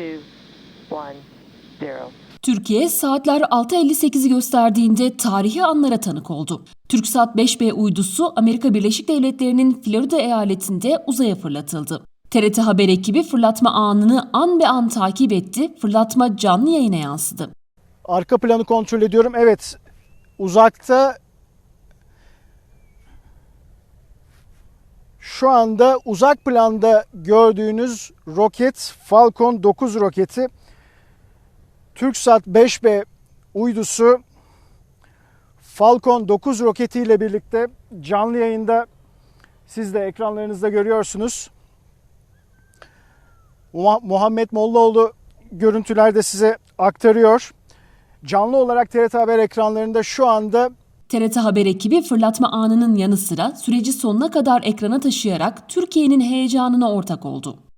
two, one, zero. Türkiye saatler 6.58'i gösterdiğinde tarihi anlara tanık oldu. TürkSat 5B uydusu Amerika Birleşik Devletleri'nin Florida eyaletinde uzaya fırlatıldı. TRT Haber ekibi fırlatma anını an be an takip etti. Fırlatma canlı yayına yansıdı. Arka planı kontrol ediyorum. Evet uzakta şu anda uzak planda gördüğünüz roket Falcon 9 roketi TürkSat 5B uydusu Falcon 9 roketiyle birlikte canlı yayında siz de ekranlarınızda görüyorsunuz. Muha- Muhammed Mollaoğlu görüntülerde size aktarıyor. Canlı olarak TRT Haber ekranlarında şu anda TRT Haber ekibi fırlatma anının yanı sıra süreci sonuna kadar ekrana taşıyarak Türkiye'nin heyecanına ortak oldu.